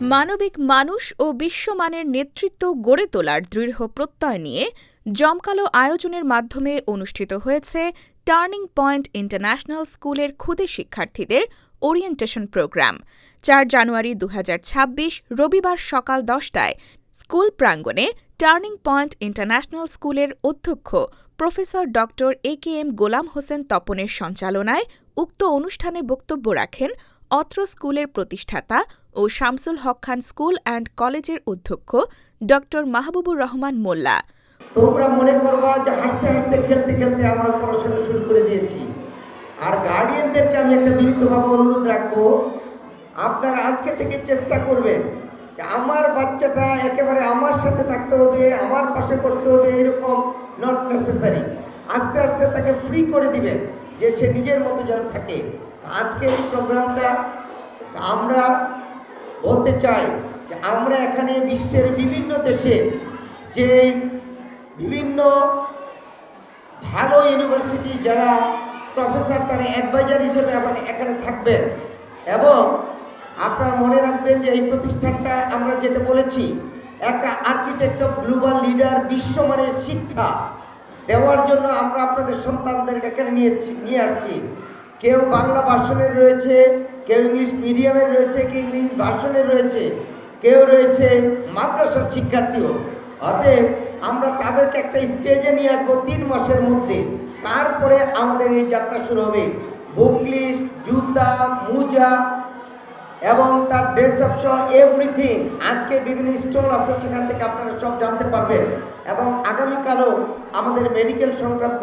মানবিক মানুষ ও বিশ্বমানের নেতৃত্ব গড়ে তোলার দৃঢ় প্রত্যয় নিয়ে জমকালো আয়োজনের মাধ্যমে অনুষ্ঠিত হয়েছে টার্নিং পয়েন্ট ইন্টারন্যাশনাল স্কুলের ক্ষুদে শিক্ষার্থীদের ওরিয়েন্টেশন প্রোগ্রাম। চার জানুয়ারি দু হাজার ছাব্বিশ রবিবার সকাল দশটায় স্কুল প্রাঙ্গণে টার্নিং পয়েন্ট ইন্টারন্যাশনাল স্কুলের অধ্যক্ষ প্রফেসর ড এ কে এম গোলাম হোসেন তপনের সঞ্চালনায় উক্ত অনুষ্ঠানে বক্তব্য রাখেন অত্র স্কুলের প্রতিষ্ঠাতা ও শামসুল হক খান স্কুল অ্যান্ড কলেজের অধ্যক্ষ ড মাহবুবুর রহমান মোল্লা। তোমরা মনে করবা যে হাঁটতে হাসতে, খেলতে খেলতে আমরা পড়াশোনা শুরু করে দিয়েছি। আর গার্ডিয়ানদেরকে আমি একটা বিনীতভাবে অনুরোধ রাখব, আপনারা আজকে থেকে চেষ্টা করবেন আমার বাচ্চাটা একেবারে আমার সাথে থাকতে হবে, আমার পাশে বসতে হবে, এরকম নট নেসেসারি আস্তে আস্তে তাকে ফ্রি করে দিবেন। যে সে নিজের মতো যেন থাকে। আজকে এই প্রোগ্রামটা আমরা বলতে চাই যে আমরা এখানে বিশ্বের বিভিন্ন দেশে যে বিভিন্ন ভালো ইউনিভার্সিটি যারা প্রফেসর তারা অ্যাডভাইজার হিসেবে এখানে থাকবেন এবং আপনারা মনে রাখবেন যে এই প্রতিষ্ঠানটা আমরা যেটা বলেছি, একটা আর্কিটেক্ট অফ গ্লোবাল লিডার বিশ্বমানের শিক্ষা। দেওয়ার জন্য আমরা আপনাদের সন্তানদেরকে এখানে নিয়েছি নিয়ে আসছি। কেউ বাংলা ভার্সনের রয়েছে, কেউ ইংলিশ মিডিয়ামের রয়েছে, কেউ ইংলিশ ভার্সনের রয়েছে, কেউ রয়েছে মাদ্রাসার শিক্ষার্থীও। অতএব আমরা তাদেরকে একটা স্টেজে নিয়ে আসব তিন মাসের মধ্যে। তারপরে আমাদের এই যাত্রা শুরু হবে। বুকলিশ জুতা, মোজা এবং তার সহ এভরিথিং আজকে বিভিন্ন স্টল আছে, সেখান থেকে আপনারা সব জানতে পারবেন। এবং আগামীকালও আমাদের মেডিকেল সংক্রান্ত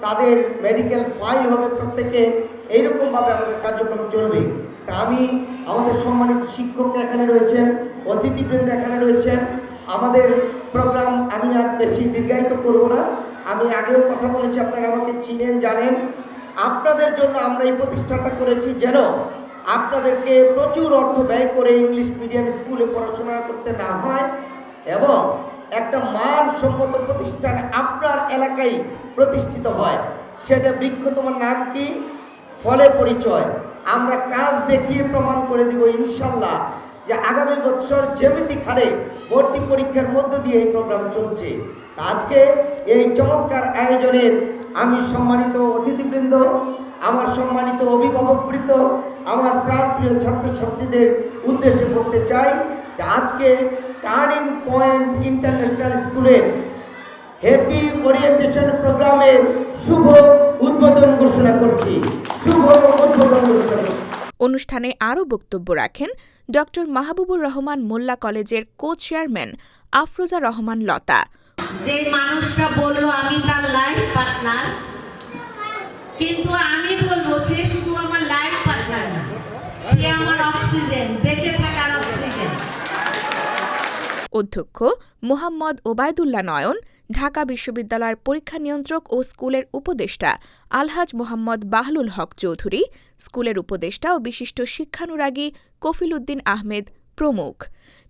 তাদের মেডিকেল ফাইল হবে প্রত্যেকে। এইরকমভাবে আমাদের কার্যক্রম চলবে। তা আমি আমাদের সম্মানিত শিক্ষক এখানে রয়েছেন, অতিথিবৃন্দ এখানে রয়েছেন। আমাদের প্রোগ্রাম আমি আর বেশি দীর্ঘায়িত করব না। আমি আগেও কথা বলেছি, আপনারা আমাকে চিনেন, জানেন। আপনাদের জন্য আমরা এই প্রতিষ্ঠানটা করেছি যেন আপনাদেরকে প্রচুর অর্থ ব্যয় করে ইংলিশ মিডিয়াম স্কুলে পড়াশোনা করতে না হয় এবং একটা মানসম্মত প্রতিষ্ঠান আপনার এলাকায় প্রতিষ্ঠিত হয়। সেটা বৃক্ষ তোমার নাম কি? ফলে পরিচয়। আমরা কাজ দেখিয়ে প্রমাণ করে দিব ইনশাল্লাহ। যে আগামী বছর জ্যামিতিক হারে ভর্তি পরীক্ষার মধ্য দিয়ে এই প্রোগ্রাম চলছে। আজকে এই চমৎকার আয়োজনের আমি সম্মানিত অতিথিবৃন্দ, আমার সম্মানিত অভিভাবকবৃন্দ, আমার প্রাণপ্রিয় ছাত্রছাত্রীদের উদ্দেশ্যে বলতে চাই যে আজকে টার্নিং পয়েন্ট ইন্টারন্যাশনাল স্কুলের হ্যাপি ওরিয়েন্টেশন প্রোগ্রামের শুভ উদ্বোধন ঘোষণা করছি। শুভ উদ্বোধন ঘোষণা অনুষ্ঠানে আরও বক্তব্য রাখেন ড মাহবুবুর রহমান মোল্লা কলেজের কো চেয়ারম্যান আফরোজা রহমান লতা। যে মানুষটা বলল আমি তার লাইফ পার্টনার কিন্তু আমি বলব সে শুধু আমার লাইফ পার্টনার না সে আমার অক্সিজেন বেঁচে থাকার অক্সিজেন অধ্যক্ষ মোহাম্মদ ওবায়দুল্লাহ নয়ন ঢাকা বিশ্ববিদ্যালয়ের পরীক্ষা নিয়ন্ত্রক ও স্কুলের উপদেষ্টা আলহাজ মোহাম্মদ বাহলুল হক চৌধুরী স্কুলের উপদেষ্টা ও বিশিষ্ট শিক্ষানুরাগী কফিল উদ্দিন আহমেদ প্রমুখ।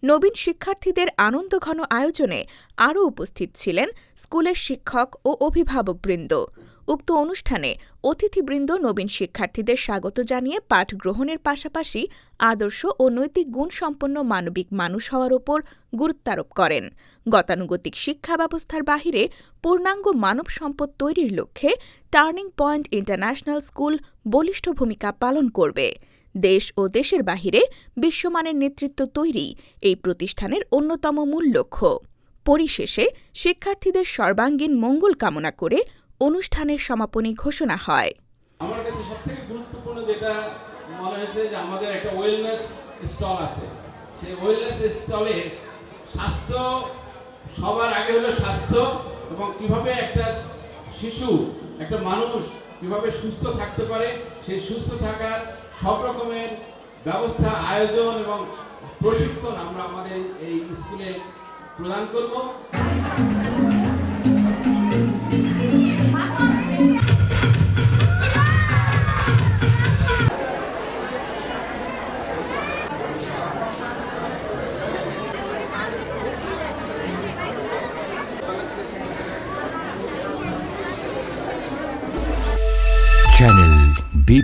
নবীন শিক্ষার্থীদের আনন্দঘন আয়োজনে আরও উপস্থিত ছিলেন স্কুলের শিক্ষক ও অভিভাবকবৃন্দ। উক্ত অনুষ্ঠানে অতিথিবৃন্দ, নবীন শিক্ষার্থীদের স্বাগত জানিয়ে পাঠ গ্রহণের পাশাপাশি আদর্শ ও নৈতিক গুণসম্পন্ন মানবিক মানুষ হওয়ার ওপর গুরুত্বারোপ করেন। গতানুগতিক শিক্ষা ব্যবস্থার বাহিরে পূর্ণাঙ্গ মানব সম্পদ তৈরির লক্ষ্যে টার্নিং পয়েন্ট ইন্টারন্যাশনাল স্কুল বলিষ্ঠ ভূমিকা পালন করবে। দেশ ও দেশের বাহিরে বিশ্বমানের নেতৃত্ব তৈরি এই প্রতিষ্ঠানের অন্যতম মূল লক্ষ্য। পরিশেষে শিক্ষার্থীদের সর্বাঙ্গীন মঙ্গল কামনা করে অনুষ্ঠানের সমাপনী ঘোষণা হয়। আমার কাছে সব থেকে গুরুত্বপূর্ণ যেটা মনে হয়েছে যে আমাদের একটা ওয়েলনেস স্টল আছে। সেই ওয়েলনেস স্টলে স্বাস্থ্য সবার আগে হলো স্বাস্থ্য এবং কীভাবে একটা শিশু, একটা মানুষ কীভাবে সুস্থ থাকতে পারে, সেই সুস্থ থাকার সব রকমের ব্যবস্থা, আয়োজন এবং প্রশিক্ষণ আমরা আমাদের এই স্কুলে প্রদান করব। P+.